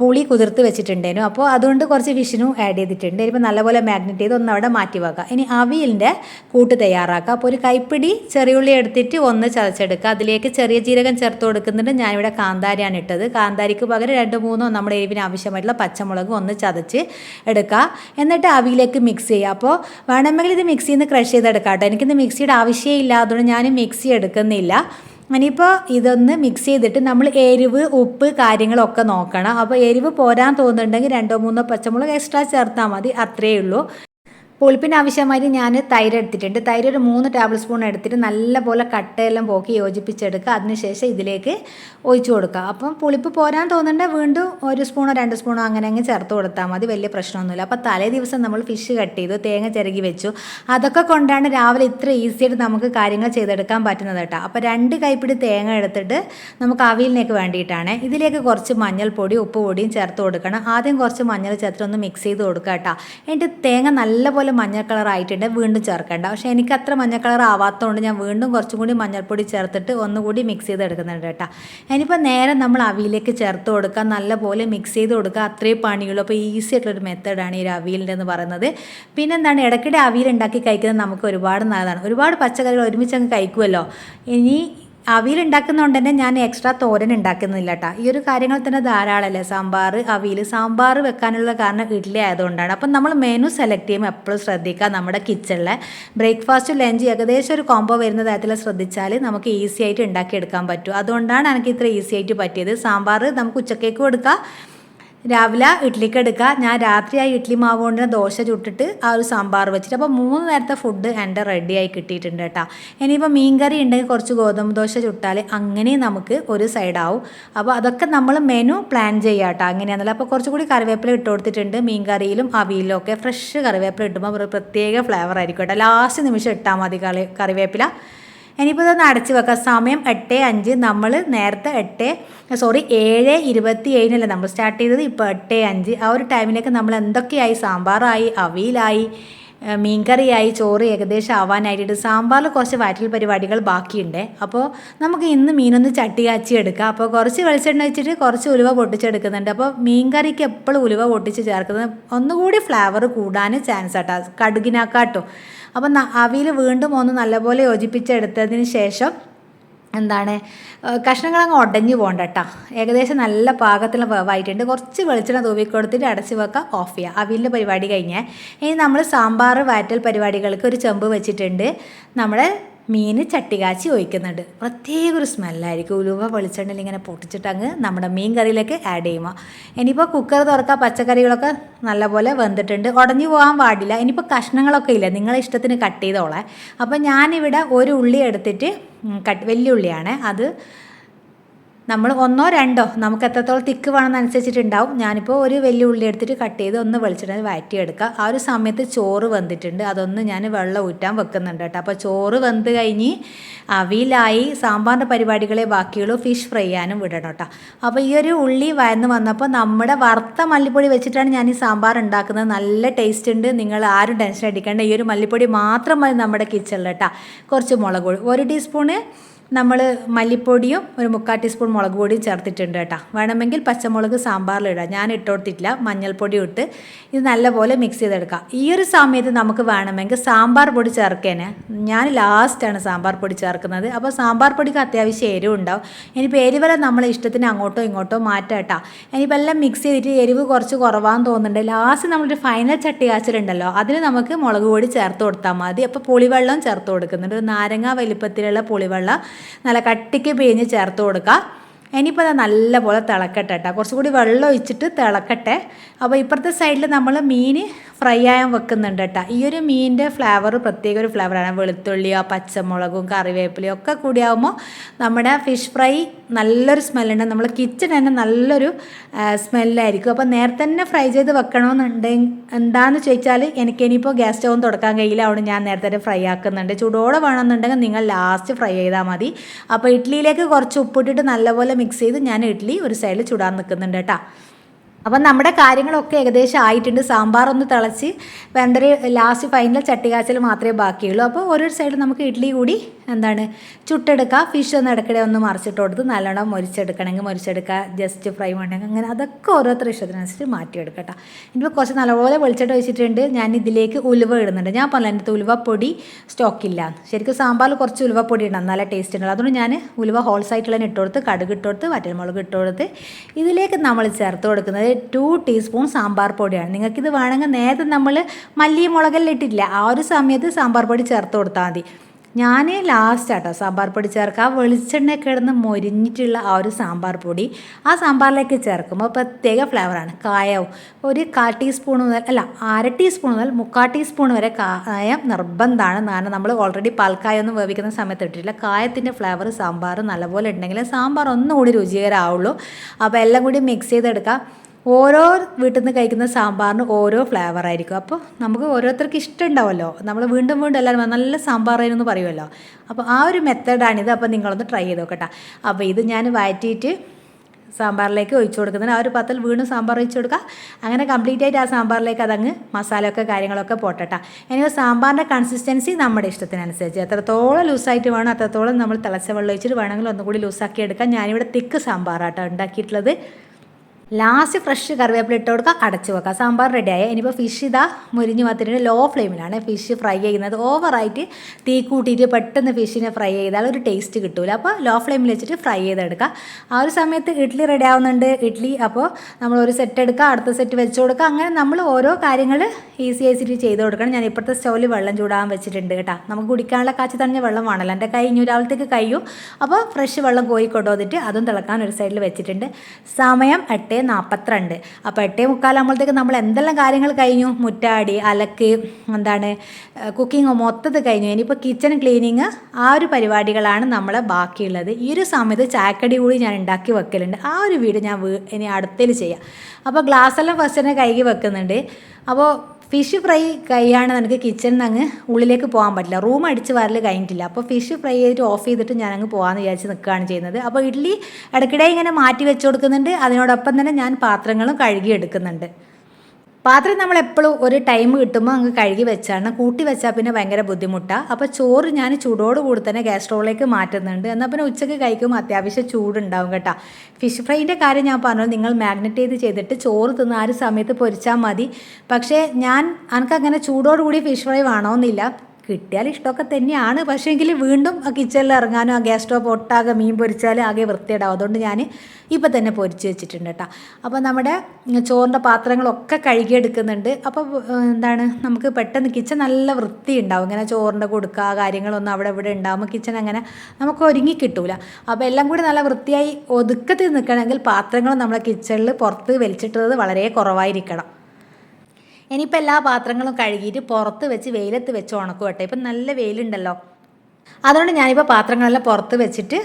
പുളി കുതിർത്ത് വെച്ചിട്ടുണ്ടായിരുന്നു. അപ്പോൾ അതുകൊണ്ട് കുറച്ച് ഫിഷിനും ആഡ് ചെയ്തിട്ടുണ്ട്. ഇനിയിപ്പോൾ നല്ലപോലെ മാഗ്നറ്റ് ചെയ്ത് ഒന്ന് അവിടെ മാറ്റി വെക്കാം. ഇനി അവിയലിന്റെ കൂട്ട് തയ്യാറാക്കുക അപ്പോൾ ഒരു കൈപ്പിടി ചെറിയുള്ളി എടുത്തിട്ട് ഒന്ന് ചതച്ചെടുക്കുക. അതിലേക്ക് ചെറിയ ജീരകം ചേർത്ത് കൊടുക്കുന്നുണ്ട്. ഞാനിവിടെ കാന്താരിയാണ് ഇട്ടത്. കാന്താരിക്ക് പകരം രണ്ട് മൂന്നോ നമ്മുടെ എരിവിന് ആവശ്യമായിട്ടുള്ള പച്ചമുളക് ഒന്ന് ചതച്ച് എടുക്കുക. എന്നിട്ട് അവിയിലേക്ക് മിക്സ് ചെയ്യുക അപ്പോൾ വേണമെങ്കിൽ ഇത് മിക്സിയിൽ നിന്ന് ക്രഷ് ചെയ്തെടുക്കാം കേട്ടോ എനിക്കിന്ന് മിക്സിയുടെ ആവശ്യമേ ഇല്ല. അതുകൊണ്ട് ഞാൻ മിക്സി എടുക്കുന്നില്ല. ഇനിയിപ്പോൾ ഇതൊന്ന് മിക്സ് ചെയ്തിട്ട് നമ്മൾ എരിവ് ഉപ്പ് കാര്യങ്ങളൊക്കെ നോക്കണം. അപ്പോൾ എരിവ് പോരാൻ തോന്നുന്നുണ്ടെങ്കിൽ രണ്ടോ മൂന്നോ പച്ചമുളക് എക്സ്ട്രാ ചേർത്താൽ മതി. അത്രയേ ഉള്ളൂ. പുളിപ്പിന് ആവശ്യമായിട്ട് ഞാൻ തൈര് എടുത്തിട്ടുണ്ട്. തൈര് ഒരു മൂന്ന് ടേബിൾ സ്പൂൺ എടുത്തിട്ട് നല്ലപോലെ കട്ടയെല്ലാം പോക്കി യോജിപ്പിച്ചെടുക്കുക. അതിനുശേഷം ഇതിലേക്ക് ഒഴിച്ചു കൊടുക്കുക. അപ്പം പുളിപ്പ് പോരാൻ തോന്നുന്നുണ്ടെങ്കിൽ വീണ്ടും ഒരു സ്പൂണോ രണ്ട് സ്പൂണോ അങ്ങനെ അങ്ങ് ചേർത്ത് കൊടുത്താൽ മതി. വലിയ പ്രശ്നമൊന്നുമില്ല. അപ്പോൾ തലേ ദിവസം നമ്മൾ ഫിഷ് കട്ട് ചെയ്തു തേങ്ങ ചിരകി വെച്ചു. അതൊക്കെ കൊണ്ടാണ് രാവിലെ ഇത്ര ഈസി ആയിട്ട് നമുക്ക് കാര്യങ്ങൾ ചെയ്തെടുക്കാൻ പറ്റുന്നത് കേട്ടോ. അപ്പോൾ രണ്ട് കൈപ്പിടി തേങ്ങ എടുത്തിട്ട് നമുക്ക് അവിയലിനേക്ക് വേണ്ടിയിട്ടാണ്. ഇതിലേക്ക് കുറച്ച് മഞ്ഞൾപ്പൊടി ഉപ്പ് പൊടിയും ചേർത്ത് കൊടുക്കണം. ആദ്യം കുറച്ച് മഞ്ഞൾ ചേർത്ത് ഒന്ന് മിക്സ് ചെയ്ത് കൊടുക്കുക കേട്ടോ. എന്നിട്ട് തേങ്ങ നല്ലപോലെ മഞ്ഞ കളർ ആയിട്ടുണ്ട് വീണ്ടും ചേർക്കേണ്ട. പക്ഷേ എനിക്ക് അത്ര മഞ്ഞ കളർ ആവാത്തതുകൊണ്ട് ഞാൻ വീണ്ടും കുറച്ചും കൂടി മഞ്ഞൾപ്പൊടി ചേർത്തിട്ട് ഒന്നുകൂടി മിക്സ് ചെയ്ത് എടുക്കുന്നുണ്ട് കേട്ടോ. ഇനിയിപ്പോൾ നേരെ നമ്മൾ അവിയിലേക്ക് ചേർത്ത് കൊടുക്കുക. നല്ലപോലെ മിക്സ് ചെയ്ത് കൊടുക്കുക. അത്രയും പണിയുള്ളൂ. അപ്പോൾ ഈസി ആയിട്ടുള്ളൊരു മെത്തേഡാണ് ഈ അവിയലിന്റെ എന്ന് പറയുന്നത്. പിന്നെ എന്താണ് ഇടയ്ക്കിടെ അവിയൽ ഉണ്ടാക്കി കഴിക്കുന്നത് നമുക്ക് ഒരുപാട് നല്ലതാണ്. ഒരുപാട് പച്ചക്കറികൾ ഒരുമിച്ച് അങ്ങ് കഴിക്കുമല്ലോ ഇനി അവിയൽ ഉണ്ടാക്കുന്നതുകൊണ്ട് തന്നെ ഞാൻ എക്സ്ട്രാ തോരൻ ഉണ്ടാക്കുന്നില്ല കേട്ടോ ഈ ഒരു കാര്യങ്ങൾ തന്നെ ധാരാളമല്ലേ സാമ്പാർ അവിയൽ സാമ്പാർ വെക്കാനുള്ള കാരണം ഇഡ്ഡലി ആയതുകൊണ്ടാണ്. അപ്പം നമ്മൾ മെനു സെലക്ട് ചെയ്യുമ്പോൾ എപ്പോഴും ശ്രദ്ധിക്കുക നമ്മുടെ കിച്ചണിലെ ബ്രേക്ക്ഫാസ്റ്റ് ലഞ്ച് ഏകദേശം ഒരു കോംബോ വരുന്ന തരത്തിൽ ശ്രദ്ധിച്ചാൽ നമുക്ക് ഈസി ആയിട്ട് ഉണ്ടാക്കിയെടുക്കാൻ പറ്റും. അതുകൊണ്ടാണ് എനിക്ക് ഇത്ര ഈസി ആയിട്ട് പറ്റിയത്. സാമ്പാർ നമുക്ക് ഉച്ചക്കേക്ക് കൊടുക്കാം. രാവിലെ ഇഡ്ഡലിക്ക് എടുക്കുക. ഞാൻ രാത്രി ആ ഇഡ്ഡലി മാവ് കൊണ്ട് ദോശ ചുട്ടിട്ട് ആ ഒരു സാമ്പാർ വെച്ചിട്ട്. അപ്പോൾ മൂന്ന് നേരത്തെ ഫുഡ് എന്റെ റെഡിയായി കിട്ടിയിട്ടുണ്ട് കേട്ടോ. ഇനിയിപ്പോൾ മീൻകറി ഉണ്ടെങ്കിൽ കുറച്ച് ഗോതമ്പ് ദോശ ചുട്ടാൽ അങ്ങനെ നമുക്ക് ഒരു സൈഡാവും അപ്പോൾ അതൊക്കെ നമ്മൾ മെനു പ്ലാൻ ചെയ്യുക കേട്ടോ. അങ്ങനെയാണല്ലോ. അപ്പോൾ കുറച്ചുകൂടി കറിവേപ്പില ഇട്ട് കൊടുത്തിട്ടുണ്ട്. മീൻകറിയിലും അവിയിലും ഒക്കെ ഫ്രഷ് കറിവേപ്പില ഇട്ടുമ്പോൾ ഒരു പ്രത്യേക ഫ്ലേവർ ആയിരിക്കും കേട്ടോ. ലാസ്റ്റ് നിമിഷം ഇട്ടാൽ മതി കറി കറിവേപ്പില. ഇനിയിപ്പോൾ ഇതൊന്ന് അടച്ച് വെക്കാം. സമയം എട്ട് അഞ്ച്. നമ്മൾ നേരത്തെ എട്ട് സോറി ഏഴ് ഇരുപത്തി ഏഴിനല്ലേ നമ്മൾ സ്റ്റാർട്ട് ചെയ്തത്? ഇപ്പോൾ എട്ട് അഞ്ച്. ആ ഒരു ടൈമിലേക്ക് നമ്മൾ എന്തൊക്കെയായി? സാമ്പാറായി അവിയലായി മീൻകറിയായി ചോറ് ഏകദേശം ആവാനായിട്ട് സാമ്പാറിൽ കുറച്ച് വയറ്റിൽ പരിപാടികൾ ബാക്കിയുണ്ട്. അപ്പോൾ നമുക്ക് ഇന്ന് മീനൊന്ന് ചട്ടി കാച്ചി എടുക്കാം അപ്പോൾ കുറച്ച് വെളിച്ചെണ്ണ വെച്ചിട്ട് കുറച്ച് ഉലുവ പൊട്ടിച്ചെടുക്കുന്നുണ്ട്. അപ്പോൾ മീൻകറിക്ക് എപ്പോഴും ഉലുവ പൊട്ടിച്ച് ചേർക്കുന്നത് ഒന്നുകൂടി ഫ്ലേവർ കൂടാൻ ചാൻസ് ആട്ടോ. കടുകിനാക്കാട്ടോ. അപ്പം അവിയിൽ വീണ്ടും ഒന്ന് നല്ലപോലെ യോജിപ്പിച്ചെടുത്തതിന് ശേഷം എന്താണ് കഷ്ണങ്ങൾ അങ്ങ് ഉടഞ്ഞു പോകണ്ട കേട്ടോ ഏകദേശം നല്ല പാകത്തിലുള്ള വേവായിട്ടുണ്ട് കുറച്ച് വെളിച്ചെണ്ണ തൂവി കൊടുത്തിട്ട് അടച്ച് വെക്കുക ഓഫ് ചെയ്യുക പരിപാടി കഴിഞ്ഞാൽ ഇനി നമ്മൾ സാമ്പാർ വാറ്റൽ പരിപാടികൾക്ക് ഒരു ചെമ്പ് വെച്ചിട്ടുണ്ട്. നമ്മൾ മീൻ ചട്ടികാച്ചി ഒഴിക്കുന്നുണ്ട്. പ്രത്യേക ഒരു സ്മെല്ലായിരിക്കും. ഉലുവ വെളിച്ചെണ്ണയിൽ ഇങ്ങനെ പൊട്ടിച്ചിട്ട് അങ്ങ് നമ്മുടെ മീൻ കറിയിലേക്ക് ആഡ് ചെയ്യുമ്പോൾ ഇനിയിപ്പോൾ കുക്കർ തുറക്കുക പച്ചക്കറികളൊക്കെ നല്ലപോലെ വെന്തിട്ടുണ്ട്. ഉടഞ്ഞു പോകാൻ പാടില്ല. ഇനിയിപ്പോൾ കഷ്ണങ്ങളൊക്കെ ഇല്ല? നിങ്ങളെ ഇഷ്ടത്തിന് കട്ട് ചെയ്തോളെ. അപ്പോൾ ഞാനിവിടെ ഒരു ഉള്ളി എടുത്തിട്ട് കട്ട് വലിയ ഉള്ളിയാണ് അത് നമ്മൾ ഒന്നോ രണ്ടോ നമുക്ക് എത്രത്തോളം തിക്ക് വേണമെന്ന് വേണമെന്നനുസരിച്ചിട്ടുണ്ടാവും. ഞാനിപ്പോൾ ഒരു വലിയ ഉള്ളി എടുത്തിട്ട് കട്ട് ചെയ്ത് ഒന്ന് വെളിച്ചിട്ട് വഴറ്റിയെടുക്കുക. ആ ഒരു സമയത്ത് ചോറ് വന്നിട്ടുണ്ട് അതൊന്ന് ഞാൻ വെള്ളം ഊറ്റാൻ വെക്കുന്നുണ്ട് കേട്ടോ. അപ്പോൾ ചോറ് വെന്ത് കഴിഞ്ഞ് അവിയിലായി സാമ്പാറിന്റെ പരിപാടികളെ ബാക്കിയുള്ളൂ. ഫിഷ് ഫ്രൈ ചെയ്യാനും വിടണം കേട്ടോ. അപ്പോൾ ഈ ഒരു ഉള്ളി വയന്ന് വന്നപ്പോൾ നമ്മുടെ വറുത്ത മല്ലിപ്പൊടി വെച്ചിട്ടാണ് ഞാൻ ഈ സാമ്പാർ ഉണ്ടാക്കുന്നത്. നല്ല ടേസ്റ്റ് ഉണ്ട്. നിങ്ങൾ ആരും ടെൻഷൻ അടിക്കേണ്ട. ഈ ഒരു മല്ലിപ്പൊടി മാത്രം മതി നമ്മുടെ കിച്ചണിൽ കേട്ടോ. കുറച്ച് മുളക് ഒരു ടീസ്പൂണ് നമ്മൾ മല്ലിപ്പൊടിയും ഒരു മുക്കാൽ ടീസ്പൂൺ മുളക് പൊടിയും ചേർത്തിട്ടുണ്ട് കേട്ടോ. വേണമെങ്കിൽ പച്ചമുളക് സാമ്പാറിലിടാം ഞാൻ ഇട്ട് കൊടുത്തിട്ടില്ല. മഞ്ഞൾപ്പൊടി ഇട്ട് ഇത് നല്ലപോലെ മിക്സ് ചെയ്തെടുക്കാം. ഈ ഒരു സമയത്ത് നമുക്ക് വേണമെങ്കിൽ സാമ്പാർ പൊടി ചേർക്കേനെ. ഞാൻ ലാസ്റ്റാണ് സാമ്പാർ പൊടി ചേർക്കുന്നത്. അപ്പോൾ സാമ്പാർ പൊടിക്ക് അത്യാവശ്യം എരിവ് ഉണ്ടാവും. ഇനിയിപ്പോൾ എരിവെല്ലാം നമ്മളെ ഇഷ്ടത്തിന് അങ്ങോട്ടോ ഇങ്ങോട്ടോ മാറ്റാം കേട്ടോ. ഇനിയിപ്പോൾ എല്ലാം മിക്സ് ചെയ്തിട്ട് എരിവ് കുറച്ച് കുറവാന്ന് തോന്നുന്നുണ്ട്. ലാസ്റ്റ് നമ്മളൊരു ഫൈനൽ ചട്ടി കാച്ചിലുണ്ടല്ലോ. അതിന് നമുക്ക് മുളക് പൊടി ചേർത്ത് കൊടുത്താൽ മതി. അപ്പോൾ പുളിവെള്ളം ചേർത്ത് കൊടുക്കുന്നുണ്ട്. ഒരു നാരങ്ങ വലിപ്പത്തിലുള്ള പുളിവെള്ളം നല്ല കട്ടിക്ക് പിഴിഞ്ഞ് ചേർത്ത് കൊടുക്കുക ഇനിയിപ്പോൾ അത് നല്ലപോലെ തിളക്കട്ടെ കേട്ടോ കുറച്ചുകൂടി വെള്ളം ഒഴിച്ചിട്ട് തിളക്കട്ടെ. അപ്പോൾ ഇപ്പുറത്തെ സൈഡിൽ നമ്മൾ മീൻ ഫ്രൈ ആയാൻ വെക്കുന്നുണ്ട് കേട്ടോ. ഈ ഒരു മീനിന്റെ ഫ്ലേവർ പ്രത്യേക ഒരു ഫ്ലേവറാണ് വെളുത്തുള്ളിയോ പച്ചമുളകും കറിവേപ്പിലയോ ഒക്കെ കൂടിയാകുമ്പോൾ നമ്മുടെ ഫിഷ് ഫ്രൈ നല്ലൊരു സ്മെല്ലുണ്ട് നമ്മൾ കിച്ചൺ തന്നെ നല്ലൊരു സ്മെല്ലായിരിക്കും അപ്പോൾ നേരത്തെ തന്നെ ഫ്രൈ ചെയ്ത് വെക്കണമെന്നുണ്ടെങ്കിൽ എന്താണെന്ന് ചോദിച്ചാൽ എനിക്ക് ഇനിയിപ്പോൾ ഗ്യാസ് സ്റ്റൗൺ തുടക്കാൻ കഴിയില്ല അതുകൊണ്ട് ഞാൻ നേരത്തെ തന്നെ ഫ്രൈ ആക്കുന്നുണ്ട്. ചൂടോടെ വേണമെന്നുണ്ടെങ്കിൽ നിങ്ങൾ ലാസ്റ്റ് ഫ്രൈ ചെയ്താൽ മതി. അപ്പോൾ ഇഡ്ഡലിയിലേക്ക് കുറച്ച് ഉപ്പിട്ടിട്ട് നല്ലപോലെ മിക്സ് ചെയ്ത് ഞാൻ ഇഡ്ഡലി ഒരു സൈഡിൽ ചുടാൻ നിൽക്കുന്നുണ്ട് കേട്ടോ. അപ്പം നമ്മുടെ കാര്യങ്ങളൊക്കെ ഏകദേശം ആയിട്ടുണ്ട്. സാമ്പാർ ഒന്ന് തിളച്ച് വേണ്ടൊരു ലാസ്റ്റ് ഫൈനൽ ചട്ടികാച്ചൽ മാത്രമേ ബാക്കിയുള്ളൂ. അപ്പോൾ ഓരോ സൈഡ് നമുക്ക് ഇഡ്ഡലി കൂടി എന്താണ് ചുട്ടെടുക്കുക ഫിഷ് ഒന്ന് ഇടയ്ക്കിടെ ഒന്ന് മറിച്ചിട്ട് കൊടുത്ത് നല്ലോണം മുരിച്ചെടുക്കണമെങ്കിൽ മുരിച്ചെടുക്കുക. ജസ്റ്റ് ഫ്രൈ വേണമെങ്കിൽ അങ്ങനെ അതൊക്കെ ഓരോരുത്തർ ഇഷ്ടത്തിനനുസരിച്ച് മാറ്റിയെടുക്കട്ടെ ഇനിയിപ്പോൾ കുറച്ച് നല്ലപോലെ വെളിച്ചെണ്ണ വെച്ചിട്ടുണ്ട് ഞാൻ ഇതിലേക്ക് ഉലുവ ഇടുന്നുണ്ട്. ഞാൻ പറഞ്ഞ എന്റെ ഉലുവ പൊടി സ്റ്റോക്കില്ല ശരിക്കും സാമ്പാറിൽ കുറച്ച് ഉലുവ പൊടി ഇടണം. നല്ല ടേസ്റ്റ് ഉണ്ടല്ലോ അതുകൊണ്ട് ഞാൻ ഉലുവ ഹോൾസായിട്ടുള്ളതിന് ഇട്ടുകൊടുത്ത് ഇട്ട് കൊടുത്ത് കടുക് ഇട്ട് കൊടുത്ത് വറ്റൽമുളക് ഇട്ട് കൊടുത്ത് ഇതിലേക്ക് നമ്മൾ ചേർത്ത് കൊടുക്കുന്നത് ടു ടീസ്പൂൺ സാമ്പാർ പൊടിയാണ്. നിങ്ങൾക്കിത് വേണമെങ്കിൽ നേരത്തെ നമ്മൾ മല്ലി മുളകെല്ലാം ഇട്ടിട്ടില്ല. ആ ഒരു സമയത്ത് സാമ്പാർ പൊടി ചേർത്ത് കൊടുത്താൽ മതി. ഞാൻ ലാസ്റ്റ് ആട്ടോ സാമ്പാർ പൊടി ചേർക്കുക. ആ വെളിച്ചെണ്ണ കിടന്ന് മൊരിഞ്ഞിട്ടുള്ള ആ ഒരു സാമ്പാർ പൊടി ആ സാമ്പാറിലേക്ക് ചേർക്കുമ്പോൾ പ്രത്യേക ഫ്ലേവറാണ് കായവും. ഒരു കാൽ ടീസ്പൂൺ മുതൽ അല്ല അര ടീസ്പൂൺ മുതൽ മുക്കാൽ ടീസ്പൂൺ വരെ കായം നിർബന്ധമാണ്. കാരണം നമ്മൾ ഓൾറെഡി പാൽക്കായ ഒന്നും വേവിക്കുന്ന സമയത്ത് ഇട്ടിട്ടില്ല. കായത്തിന്റെ ഫ്ലേവർ സാമ്പാർ നല്ലപോലെ ഉണ്ടെങ്കിൽ സാമ്പാർ ഒന്നുകൂടി രുചികരമാവുള്ളൂ. അപ്പോൾ എല്ലാം കൂടി മിക്സ് ചെയ്തെടുക്കാം ഓരോ വീട്ടിൽ നിന്ന് കഴിക്കുന്ന സാമ്പാറിന് ഓരോ ഫ്ലേവർ ആയിരിക്കും. അപ്പോൾ നമുക്ക് ഓരോരുത്തർക്ക് ഇഷ്ടം ഉണ്ടാവുമല്ലോ നമ്മൾ വീണ്ടും വീണ്ടും എല്ലാവരും നല്ല സാമ്പാർ എന്ന് പറയുമല്ലോ. അപ്പോൾ ആ ഒരു മെത്തേഡാണിത് അപ്പോൾ നിങ്ങളൊന്ന് ട്രൈ ചെയ്ത് നോക്കട്ടെ. അപ്പോൾ ഇത് ഞാൻ വഴറ്റിയിട്ട് സാമ്പാറിലേക്ക് ഒഴിച്ചു കൊടുക്കുന്നത് ആ ഒരു പത്തൽ വീണ്ടും സാമ്പാർ ഒഴിച്ചു കൊടുക്കുക. അങ്ങനെ കംപ്ലീറ്റ് ആയിട്ട് ആ സാമ്പാറിലേക്ക് അതങ്ങ് മസാലയൊക്കെ കാര്യങ്ങളൊക്കെ പോട്ടട്ട. ഇനി സാമ്പാറിന്റെ കൺസിസ്റ്റൻസി നമ്മുടെ ഇഷ്ടത്തിനനുസരിച്ച്. എത്രത്തോളം ലൂസായിട്ട് വേണം അത്രത്തോളം നമ്മൾ തിളച്ച വെള്ളം ഒഴിച്ചിട്ട് വേണമെങ്കിൽ ഒന്നുകൂടി ലൂസാക്കി എടുക്കാം. ഞാനിവിടെ തിക്ക് സാമ്പാറാട്ടോ ഉണ്ടാക്കിയിട്ടുള്ളത്. ലാസ്റ്റ് ഫ്രഷ് കറിവേപ്പില ഇട്ട് കൊടുക്കുക അടച്ചു വെക്കുക. സാമ്പാർ റെഡിയായി ഇനിയിപ്പോൾ ഫിഷ് ഇതാ മുരിഞ്ഞ് വത്തിട്ട് ലോ ഫ്ലെയിമിലാണ് ഫിഷ് ഫ്രൈ ചെയ്യുന്നത്. ഓവറായിട്ട് തീ കൂട്ടിയിട്ട് പെട്ടെന്ന് ഫിഷിനെ ഫ്രൈ ചെയ്താൽ ഒരു ടേസ്റ്റ് കിട്ടൂല. അപ്പോൾ ലോ ഫ്ലെയിമിൽ വെച്ചിട്ട് ഫ്രൈ ചെയ്തെടുക്കുക. ആ ഒരു സമയത്ത് ഇഡ്ഡലി റെഡി ആവുന്നുണ്ട്. ഇഡ്ഡലി അപ്പോൾ നമ്മൾ ഒരു സെറ്റ് എടുക്കുക അടുത്ത സെറ്റ് വെച്ച് കൊടുക്കുക. അങ്ങനെ നമ്മൾ ഓരോ കാര്യങ്ങൾ ഈസി ആയിട്ട് ചെയ്ത് കൊടുക്കണം. ഞാൻ ഇപ്പോഴത്തെ സ്റ്റൗവിൽ വെള്ളം ചൂടാൻ വെച്ചിട്ടുണ്ട് കേട്ടോ. നമുക്ക് കുടിക്കാനുള്ള കാച്ചി തണിഞ്ഞ വെള്ളം വേണമല്ലോ. എന്റെ കൈ ഇനി രാവിലത്തേക്ക് കഴിയും അപ്പോൾ ഫ്രഷ് വെള്ളം കോരി കൊണ്ടുവന്നിട്ട് അതും തിളക്കാൻ ഒരു സൈഡിൽ വെച്ചിട്ടുണ്ട്. സമയം എട്ട് നാൽപ്പത്തിരണ്ട് അപ്പോൾ എട്ടേ മുക്കാലാകുമ്പോഴത്തേക്ക് നമ്മൾ എന്തെല്ലാം കാര്യങ്ങൾ കഴിഞ്ഞു? മുറ്റാടി അലക്ക് എന്താണ് കുക്കിംഗ് മൊത്തത്തിൽ കഴിഞ്ഞു. ഇനിയിപ്പോൾ കിച്ചൺ ക്ലീനിങ് ആ ഒരു പരിപാടികളാണ് നമ്മളെ ബാക്കിയുള്ളത്. ഈ ഒരു സമയത്ത് ചായക്കടി കൂടി ഞാൻ ഉണ്ടാക്കി വെക്കലുണ്ട്. ആ ഒരു വീട് ഞാൻ ഇനി അടുത്തേൽ ചെയ്യാം. അപ്പോൾ ഗ്ലാസ് എല്ലാം ഫസ്റ്റ് തന്നെ കഴുകി വെക്കുന്നുണ്ട്. അപ്പോൾ ഫിഷ് ഫ്രൈ കഴിയാണ് എനിക്ക് കിച്ചണിൽ അങ്ങ് ഉള്ളിലേക്ക് പോകാൻ പറ്റില്ല. റൂം അടിച്ച് വരൽ കഴിഞ്ഞിട്ടില്ല. അപ്പോൾ ഫിഷ് ഫ്രൈ ചെയ്തിട്ട് ഓഫ് ചെയ്തിട്ട് ഞാൻ അങ്ങ് പോകാമെന്ന് വിചാരിച്ച് നിൽക്കുകയാണ് ചെയ്യുന്നത്. അപ്പോൾ ഇഡ്ഡലി ഇടയ്ക്കിടെ ഇങ്ങനെ മാറ്റി വെച്ച് കൊടുക്കുന്നുണ്ട്. അതിനോടൊപ്പം തന്നെ ഞാൻ പാത്രങ്ങളും കഴുകി എടുക്കുന്നുണ്ട്. പാത്രം നമ്മൾ എപ്പോഴും ഒരു ടൈം കിട്ടുമ്പോൾ അങ്ങ് കഴുകി വെച്ചാണ്. കൂട്ടി വെച്ചാൽ പിന്നെ ഭയങ്കര ബുദ്ധിമുട്ടാണ് അപ്പോൾ ചോറ് ഞാൻ ചൂടോട് കൂടി തന്നെ ഗ്യാസ് സ്റ്റോവിലേക്ക് മാറ്റുന്നുണ്ട്. എന്നാൽ പിന്നെ ഉച്ചയ്ക്ക് കഴിക്കുമ്പോൾ അത്യാവശ്യം ചൂടുണ്ടാവും കേട്ടോ. ഫിഷ് ഫ്രൈന്റെ കാര്യം ഞാൻ പറഞ്ഞു നിങ്ങൾ മാഗ്നറ്റ് ചെയ്ത് ചെയ്തിട്ട് ചോറ് തിന്ന് ആ ഒരു സമയത്ത് പൊരിച്ചാൽ മതി. പക്ഷേ ഞാൻ എനിക്കങ്ങനെ ചൂടോടുകൂടി ഫിഷ് ഫ്രൈ വേണമെന്നില്ല കിട്ടിയാൽ ഇഷ്ടമൊക്കെ തന്നെയാണ്. പക്ഷേങ്കിൽ വീണ്ടും ആ കിച്ചണിൽ ഇറങ്ങാനോ ആ ഗ്യാസ് സ്റ്റോപ്പ് ഒട്ടാകെ മീൻ പൊരിച്ചാൽ ആകെ വൃത്തിയിടാവും അതുകൊണ്ട് ഞാൻ ഇപ്പം തന്നെ പൊരിച്ച് വെച്ചിട്ടുണ്ട് കേട്ടോ. അപ്പോൾ നമ്മുടെ ചോറിന്റെ പാത്രങ്ങളൊക്കെ കഴുകിയെടുക്കുന്നുണ്ട്. അപ്പോൾ എന്താണ് നമുക്ക് പെട്ടെന്ന് കിച്ചൺ നല്ല വൃത്തി ഉണ്ടാവും ഇങ്ങനെ ചോറിന്റെ കൊടുക്കുക കാര്യങ്ങളൊന്നും അവിടെ ഇവിടെ ഉണ്ടാകുമ്പോൾ കിച്ചൺ അങ്ങനെ നമുക്ക് ഒരുങ്ങി കിട്ടൂല. അപ്പോൾ എല്ലാം കൂടി നല്ല വൃത്തിയായി ഒതുക്കത്തിൽ നിൽക്കണമെങ്കിൽ പാത്രങ്ങൾ നമ്മളെ കിച്ചണിൽ പുറത്ത് വലിച്ചിട്ടത് വളരെ കുറവായിരിക്കണം. ഇനിയിപ്പോൾ എല്ലാ പാത്രങ്ങളും കഴുകിയിട്ട് പുറത്ത് വെച്ച് വെയിലത്ത് വെച്ച് ഉണക്കും കേട്ടോ. ഇപ്പം നല്ല വെയിലുണ്ടല്ലോ. അതുകൊണ്ട് ഞാനിപ്പോൾ പാത്രങ്ങളെല്ലാം പുറത്ത് വെച്ചിട്ട്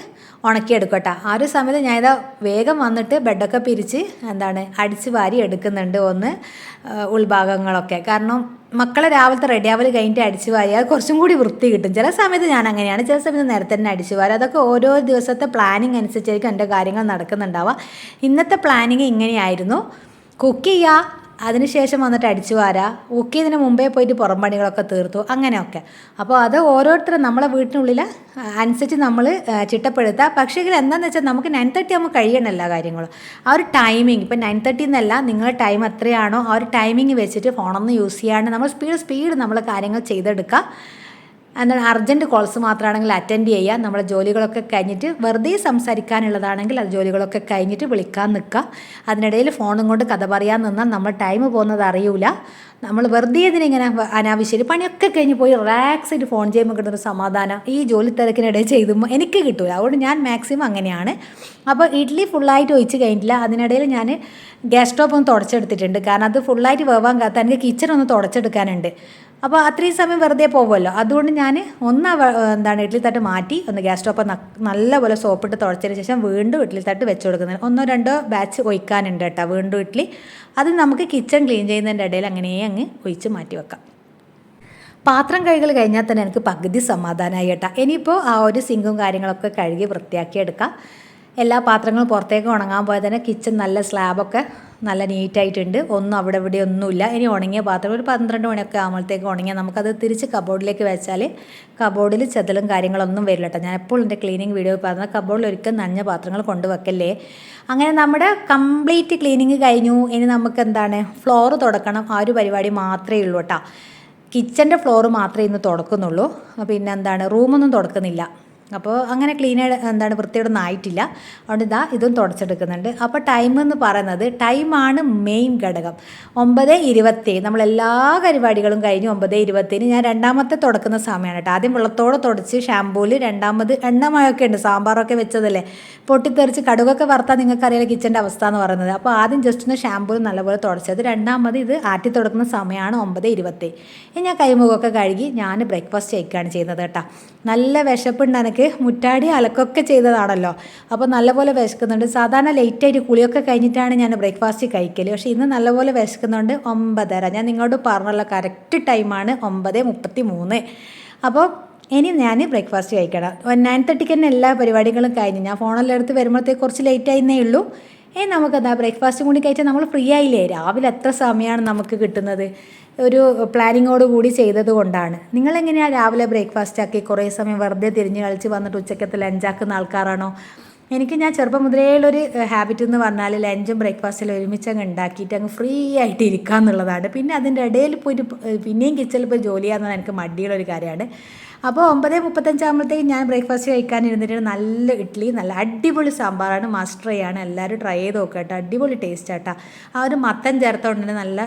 ഉണക്കിയെടുക്കട്ടെ. ആ ഒരു സമയത്ത് ഞാനിതാ വേഗം വന്നിട്ട് ബെഡൊക്കെ പിരിച്ച് എന്താണ് അടിച്ച് വാരി എടുക്കുന്നുണ്ട് ഒന്ന് ഉൾഭാഗങ്ങളൊക്കെ. കാരണം മക്കളെ രാവിലത്തെ റെഡിയാവൽ കഴിഞ്ഞിട്ട് അടിച്ച് വാരിയാൽ കുറച്ചും കൂടി വൃത്തി കിട്ടും. ചില സമയത്ത് ഞാൻ അങ്ങനെയാണ് ചില സമയത്ത് നേരത്തെ തന്നെ അടിച്ച് വാരി. അതൊക്കെ ഓരോ ദിവസത്തെ പ്ലാനിങ് അനുസരിച്ചായിരിക്കും എന്റെ കാര്യങ്ങൾ നടക്കുന്നുണ്ടാവുക. ഇന്നത്തെ പ്ലാനിങ് ഇങ്ങനെയായിരുന്നു. കുക്ക് ചെയ്യുക അതിനുശേഷം വന്നിട്ട് അടിച്ചു വാരാ. കുക്ക് ഇതിന് മുമ്പേ പോയിട്ട് പുറം പണികളൊക്കെ തീർത്തു. അങ്ങനെയൊക്കെ. അപ്പോൾ അത് ഓരോരുത്തരും നമ്മളെ വീട്ടിനുള്ളിൽ അനുസരിച്ച് നമ്മൾ ചിട്ടപ്പെടുത്തുക പക്ഷേ എന്താണെന്ന് വെച്ചാൽ നമുക്ക് നയൻ തേർട്ടി ആകുമ്പോൾ കഴിയണം എല്ലാ കാര്യങ്ങളും. ആ ഒരു ടൈമിങ് ഇപ്പം നയൻ തേർട്ടി എന്നല്ല നിങ്ങളുടെ ടൈം എത്രയാണോ ആ ഒരു ടൈമിങ് വെച്ചിട്ട് ഫോണൊന്ന് യൂസ് ചെയ്യാണ്ട് നമ്മൾ സ്പീഡ് സ്പീഡ് നമ്മൾ കാര്യങ്ങൾ ചെയ്തെടുക്കുക എന്താണ് അർജന്റ് കോൾസ് മാത്രമാണെങ്കിൽ അറ്റൻഡ് ചെയ്യുക നമ്മുടെ ജോലികളൊക്കെ കഴിഞ്ഞിട്ട് വെറുതെ സംസാരിക്കാനുള്ളതാണെങ്കിൽ അത് ജോലികളൊക്കെ കഴിഞ്ഞിട്ട് വിളിക്കാൻ നിൽക്കുക അതിനിടയിൽ ഫോണും കൊണ്ട് കഥ പറയാൻ നിന്നാൽ നമ്മൾ ടൈം പോകുന്നത് അറിയൂല. നമ്മൾ വെറുതെ ഇതിനിങ്ങനെ അനാവശ്യം പണിയൊക്കെ കഴിഞ്ഞ് പോയി റിലാക്സ് ആയിട്ട് ഫോൺ ചെയ്യുമ്പോൾ കിട്ടുന്ന സമാധാനം. ഈ ജോലി തിരക്കിനിടയിൽ ചെയ്തുമ്പോൾ എനിക്ക് കിട്ടില്ല അതുകൊണ്ട് ഞാൻ മാക്സിമം അങ്ങനെയാണ്. അപ്പോൾ ഇഡ്ഡലി ഫുള്ളായിട്ട് ഒഴിച്ച് കഴിഞ്ഞിട്ടില്ല. അതിനിടയിൽ ഞാൻ ഗ്യാസ് സ്റ്റോപ്പ് ഒന്ന് തുടച്ചെടുത്തിട്ടുണ്ട്. കാരണം അത് ഫുള്ളായിട്ട് വേവാൻ കാത്ത എനിക്ക് കിച്ചൺ ഒന്ന് തുടച്ചെടുക്കാനുണ്ട്. അപ്പോൾ അത്രയും സമയം വെറുതെ പോകുമല്ലോ അതുകൊണ്ട് ഞാൻ ഒന്ന് എന്താണ് ഇഡ്ഡലി തട്ട് മാറ്റി ഒന്ന് ഗ്യാസ് സ്റ്റോപ്പ് നല്ലപോലെ സോപ്പിട്ട് തുടച്ചതിന് ശേഷം വീണ്ടും ഇഡ്ഡലി തട്ട് വെച്ച് കൊടുക്കുന്നത് ഒന്നോ രണ്ടോ ബാച്ച് ഒഴിക്കാനുണ്ട് കേട്ടോ വീണ്ടും ഇഡ്ഡലി അത് നമുക്ക് കിച്ചൺ ക്ലീൻ ചെയ്യുന്നതിന്റെ ഇടയിൽ അങ്ങനെ അങ്ങ് ഒഴിച്ച് മാറ്റി വെക്കാം. പാത്രം കഴുകൽ കഴിഞ്ഞാൽ തന്നെ എനിക്ക് പകുതി സമാധാനമായി കേട്ടോ. ഇനിയിപ്പോൾ ആ ഒരു സിങ്കും കാര്യങ്ങളൊക്കെ കഴുകി വൃത്തിയാക്കി എടുക്കാം. എല്ലാ പാത്രങ്ങളും പുറത്തേക്ക് ഉണങ്ങാൻ പോയാൽ തന്നെ കിച്ചൺ നല്ല സ്ലാബൊക്കെ നല്ല നീറ്റായിട്ടുണ്ട് ഒന്നും അവിടെ ഇവിടെ ഒന്നുമില്ല. ഇനി ഉണങ്ങിയ പാത്രം ഒരു പന്ത്രണ്ട് മണിയൊക്കെ ആകുമ്പോഴത്തേക്ക് ഉണങ്ങിയാൽ നമുക്കത് തിരിച്ച് കബോർഡിലേക്ക് വെച്ചാൽ കബോർഡിൽ ചെതലും കാര്യങ്ങളൊന്നും വരില്ല കേട്ടോ. ഞാൻ എപ്പോഴും എന്റെ ക്ലീനിങ് വീഡിയോ പറഞ്ഞ കബോർഡിൽ ഒരിക്കലും നനഞ്ഞ പാത്രങ്ങൾ കൊണ്ടുവെക്കല്ലേ? അങ്ങനെ നമ്മുടെ കംപ്ലീറ്റ് ക്ലീനിങ് കഴിഞ്ഞു. ഇനി നമുക്ക് എന്താണ്? ഫ്ലോർ തുടക്കണം. ആ ഒരു പരിപാടി മാത്രമേ ഉള്ളൂ കേട്ടോ. കിച്ചന്റെ ഫ്ലോർ മാത്രമേ ഇന്ന് തുടക്കുന്നുള്ളൂ. പിന്നെ എന്താണ്? റൂമൊന്നും തുടക്കുന്നില്ല. അപ്പോൾ അങ്ങനെ ക്ലീൻ എന്താണ് വൃത്തിയോടൊന്നും ആയിട്ടില്ല. അതുകൊണ്ട് ഇതാ ഇതും തുടച്ചെടുക്കുന്നുണ്ട്. അപ്പോൾ ടൈം എന്ന് പറയുന്നത് ടൈമാണ് മെയിൻ ഘടകം. ഒമ്പത് ഇരുപത്തേഴ്. നമ്മൾ എല്ലാ പരിപാടികളും കഴിഞ്ഞ് ഒമ്പത് ഇരുപത്തേന് ഞാൻ രണ്ടാമത്തെ തുടക്കുന്ന സമയമാണ് കേട്ടോ. ആദ്യം വെള്ളത്തോടെ തുടച്ച് ഷാമ്പൂൽ രണ്ടാമത് എണ്ണമയൊക്കെ ഉണ്ട്. സാമ്പാറൊക്കെ വെച്ചതല്ലേ. പൊട്ടിത്തെറിച്ച് കടുകൊക്കെ വറുത്താൽ നിങ്ങൾക്കറിയാലോ കിച്ചന്റെ അവസ്ഥ എന്ന് പറയുന്നത്. അപ്പോൾ ആദ്യം ജസ്റ്റ് ഒന്ന് ഷാമ്പൂൽ നല്ലപോലെ തുടച്ചത് രണ്ടാമത് ഇത് ആറ്റി തുടക്കുന്ന സമയമാണ് ഒമ്പത് ഇരുപത്തേഴ്. ഞാൻ കൈമുഖമൊക്കെ കഴുകി ഞാൻ ബ്രേക്ക്ഫാസ്റ്റ് കഴിക്കുകയാണ് ചെയ്യുന്നത് കേട്ടോ. നല്ല വിശപ്പുണ്ട് എനിക്ക് മുറ്റാടി അലക്കൊക്കെ ചെയ്തതാണല്ലോ. അപ്പോൾ നല്ലപോലെ വിശക്കുന്നുണ്ട്. സാധാരണ ലേറ്റായിട്ട് കുളിയൊക്കെ കഴിഞ്ഞിട്ടാണ് ഞാൻ ബ്രേക്ക്ഫാസ്റ്റ് കഴിക്കൽ പക്ഷേ ഇന്ന് നല്ലപോലെ വിശക്കുന്നുണ്ട്. ഒമ്പതര. ഞാൻ നിങ്ങളോട് പറഞ്ഞല്ലോ കറക്റ്റ് ടൈമാണ് ഒമ്പത് മുപ്പത്തി മൂന്ന് അപ്പോൾ ഇനി ഞാൻ ബ്രേക്ക്ഫാസ്റ്റ് കഴിക്കണം. നയൻ തേർട്ടിക്ക് തന്നെ എല്ലാ പരിപാടികളും കഴിഞ്ഞ്. ഞാൻ ഫോണെല്ലാം എടുത്ത് വരുമ്പോഴത്തേക്ക് കുറച്ച് ലേറ്റ് ആയിരുന്നേ ഉള്ളൂ. ഏ നമുക്കതാ ബ്രേക്ക്ഫാസ്റ്റും കൂടി കഴിച്ചാൽ നമ്മൾ ഫ്രീ ആയില്ലേ? രാവിലെ എത്ര സമയമാണ് നമുക്ക് കിട്ടുന്നത്? ഒരു പ്ലാനിങ്ങോട് കൂടി ചെയ്തത് കൊണ്ടാണ്. നിങ്ങളെങ്ങനെയാണ് രാവിലെ ബ്രേക്ക്ഫാസ്റ്റ് ആക്കി കുറേ സമയം വെറുതെ തിരിഞ്ഞ് കളിച്ച് വന്നിട്ട് ഉച്ചക്കത്തെ ലഞ്ചാക്കുന്ന ആൾക്കാരാണോ? എനിക്ക് ഞാൻ ചെറുപ്പം മുതലേ ഉള്ളൊരു ഹാബിറ്റ് എന്ന് പറഞ്ഞാൽ ലഞ്ചും ബ്രേക്ക്ഫാസ്റ്റിലും ഒരുമിച്ച് അങ്ങ് ഉണ്ടാക്കിയിട്ട് അങ്ങ് ഫ്രീ ആയിട്ട് ഇരിക്കുക എന്നുള്ളതാണ്. പിന്നെ അതിന്റെ ഇടയിൽ പോയിട്ട് പിന്നെയും കിച്ചണിൽ പോയി ജോലി ചെയ്യാമെന്നത് എനിക്ക് മടിയുള്ളൊരു കാര്യമാണ്. അപ്പോൾ ഒമ്പത് മുപ്പത്തഞ്ചാകുമ്പോഴത്തേക്ക് ഞാൻ ബ്രേക്ക്ഫാസ്റ്റ് കഴിക്കാൻ ഇരുന്നിട്ട് നല്ല ഇഡ്ഡലി നല്ല അടിപൊളി സാമ്പാറാണ് മസ്റ്റർ ചെയ്യാണ് എല്ലാവരും ട്രൈ ചെയ്ത് നോക്കുക കേട്ടോ. അടിപൊളി ടേസ്റ്റ് ആട്ടാ ആ ഒരു മത്തൻ ചേർത്തോണ്ടെങ്കിൽ നല്ല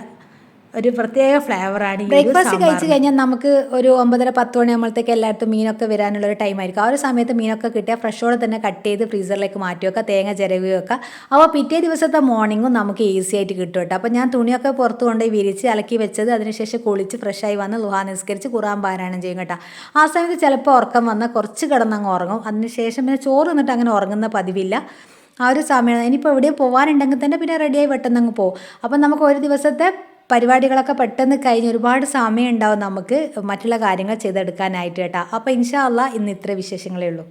ഒരു പ്രത്യേക ഫ്ലേവറാണ് ബ്രേക്ക്ഫാസ്റ്റ് കഴിച്ചു കഴിഞ്ഞാൽ നമുക്ക് ഒരു ഒമ്പതര പത്ത് മണി ആകുമ്പോഴത്തേക്ക് എല്ലായിടത്തും മീനൊക്കെ വരാനുള്ള ഒരു ടൈം ആയിരിക്കും. ആ ഒരു സമയത്ത് മീനൊക്കെ കിട്ടിയാൽ ഫ്രഷോടെ തന്നെ കട്ട് ചെയ്ത് ഫ്രീസറിലേക്ക് മാറ്റി വെക്കുക തേങ്ങ ചിരവി വെക്കുക അപ്പോൾ പിറ്റേ ദിവസത്തെ മോർണിംഗും നമുക്ക് ഈസി ആയിട്ട് കിട്ടും കേട്ടോ. അപ്പോൾ ഞാൻ തുണിയൊക്കെ പുറത്ത് കൊണ്ടുപോയി വിരിച്ച് അലക്കി വെച്ചത് അതിനുശേഷം കുളിച്ച് ഫ്രഷായി വന്ന് ലുഹാ നിസ്കരിച്ച് കുറാൻ പാരായണം ചെയ്യും കേട്ടോ. ആ സമയത്ത് ചിലപ്പോൾ ഉറക്കം വന്നാൽ കുറച്ച് കിടന്നങ്ങ് ഉറങ്ങും. അതിനുശേഷം പിന്നെ ചോറ് നിന്നിട്ട് അങ്ങനെ ഉറങ്ങുന്ന പതിവില്ല. ആ ഒരു സമയം ഇനിയിപ്പോൾ എവിടെയും പോകാനുണ്ടെങ്കിൽ തന്നെ പിന്നെ റെഡിയായി പെട്ടെന്ന് അങ്ങ് പോകും. അപ്പം നമുക്ക് ഒരു ദിവസത്തെ പരിപാടികളൊക്കെ പെട്ടെന്ന് കഴിഞ്ഞ് ഒരുപാട് സമയം ഉണ്ടാവും നമുക്ക് മറ്റുള്ള കാര്യങ്ങൾ ചെയ്തെടുക്കാനായിട്ട് കേട്ടോ. അപ്പോൾ ഇൻഷാ അള്ളാ ഇന്ന് ഇത്ര വിശേഷങ്ങളേ ഉള്ളൂ.